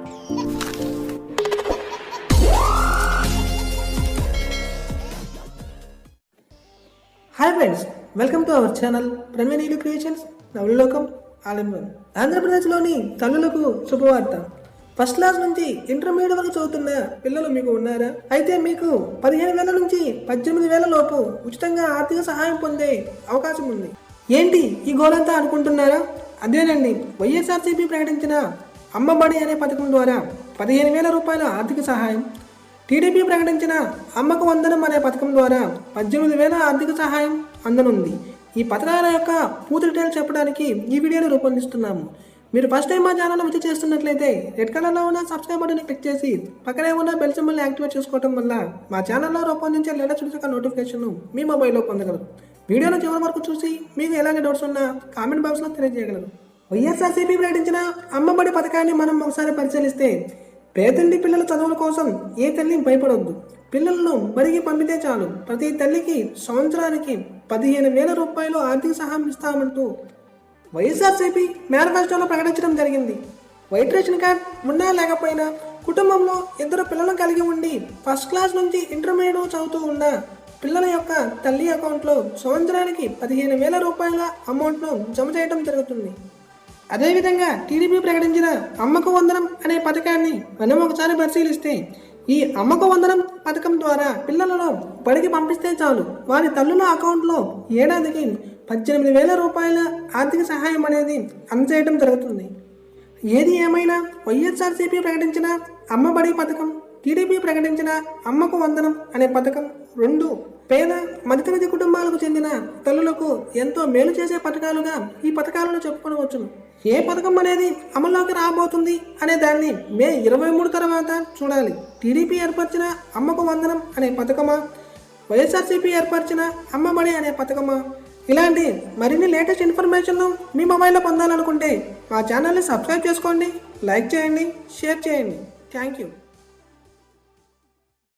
Hi friends welcome to our channel ప్రవీణీలు creations. నవలలోకం ఆలంబం ఆంధ్రప్రదేశ్లోని తల్లులకు శుభవార్త. ఫస్ట్ క్లాస్ నుంచి ఇంటర్మీడియట్ వరకు చదువుతున్న పిల్లలు మీకు ఉన్నారా? అయితే మీకు పదిహేను వేల నుంచి పద్దెనిమిది వేల లోపు ఉచితంగా ఆర్థిక సహాయం పొందే అవకాశం ఉంది. ఏంటి ఈ గోలంతా అనుకుంటున్నారా? అదేనండి వైఎస్ఆర్సీపీ ప్రకటించిన అమ్మబడి అనే పథకం ద్వారా పదిహేను వేల రూపాయల ఆర్థిక సహాయం. టీడీపీ ప్రకటించిన అమ్మకు వందనం అనే పథకం ద్వారా పద్దెనిమిది వేల ఆర్థిక సహాయం అందనుంది. ఈ పథకాల యొక్క పూర్తి డీటెయిల్స్ చెప్పడానికి ఈ వీడియోను రూపొందిస్తున్నాము. మీరు ఫస్ట్ టైం మా ఛానల్ విజిట్ చేస్తున్నట్లయితే రెడ్ కలర్లో ఉన్న సబ్స్క్రైబ్ బటన్ క్లిక్ చేసి పక్కనే ఉన్న బెల్ సింబల్ని యాక్టివేట్ చేసుకోవడం వల్ల మా ఛానల్లో రూపొందించే లేటెస్ట్ యొక్క నోటిఫికేషన్ మీ మొబైల్లో పొందగలరు. వీడియోను చివరి వరకు చూసి మీకు ఎలాంటి డౌట్స్ ఉన్నా కామెంట్ బాక్స్లో తెలియజేయగలరు. వైఎస్ఆర్సీపీ ప్రకటించిన అమ్మబడి పథకాన్ని మనం ఒకసారి పరిశీలిస్తే పేదండి పిల్లల చదువుల కోసం ఏ తల్లి భయపడొద్దు. పిల్లలను బడికి పంపితే చాలు. ప్రతి తల్లికి సంవత్సరానికి పదిహేను వేల రూపాయలు ఆర్థిక సహాయం ఇస్తామంటూ వైఎస్ఆర్సీపీ మేనిఫెస్టోలో ప్రకటించడం జరిగింది. వైట్ రేషన్ కార్డ్ ఉన్నా లేకపోయినా కుటుంబంలో ఇద్దరు పిల్లలను కలిగి ఉండి ఫస్ట్ క్లాస్ నుంచి ఇంటర్మీడియట్ చదువుతూ ఉన్న పిల్లల యొక్క తల్లి అకౌంట్లో సంవత్సరానికి పదిహేను వేల రూపాయల అమౌంట్ను జమ చేయడం జరుగుతుంది. అదేవిధంగా టీడీపీ ప్రకటించిన అమ్మకు వందనం అనే పథకాన్ని మనం ఒకసారి పరిశీలిస్తే ఈ అమ్మకు వందనం పథకం ద్వారా పిల్లలను బడికి పంపిస్తే చాలు. వారి తల్లుల అకౌంట్లో ఏడాదికి పద్దెనిమిది వేల రూపాయల ఆర్థిక సహాయం అనేది అందజేయడం జరుగుతుంది. ఏది ఏమైనా వైఎస్ఆర్సీపీ ప్రకటించిన అమ్మబడి పథకం టీడీపీ ప్రకటించిన అమ్మకు వందనం అనే పథకం రెండు పేద మధ్యతరగతి కుటుంబాలకు చెందిన తల్లులకు ఎంతో మేలు చేసే పథకాలుగా ఈ పథకాలను చెప్పుకోవచ్చు ఏ పథకం అనేది అమల్లోకి రాబోతుంది అనే దాన్ని మే ఇరవై మూడు తర్వాత చూడాలి. టీడీపీ ఏర్పరిచిన అమ్మకు వందనం అనే పథకమా? వైఎస్ఆర్సీపీ ఏర్పరిచిన అమ్మబడి అనే పథకమా? ఇలాంటి మరిన్ని లేటెస్ట్ ఇన్ఫర్మేషన్ను మీ మొబైల్లో పొందాలనుకుంటే మా ఛానల్ని సబ్స్క్రైబ్ చేసుకోండి లైక్ చేయండి షేర్ చేయండి. Thank you.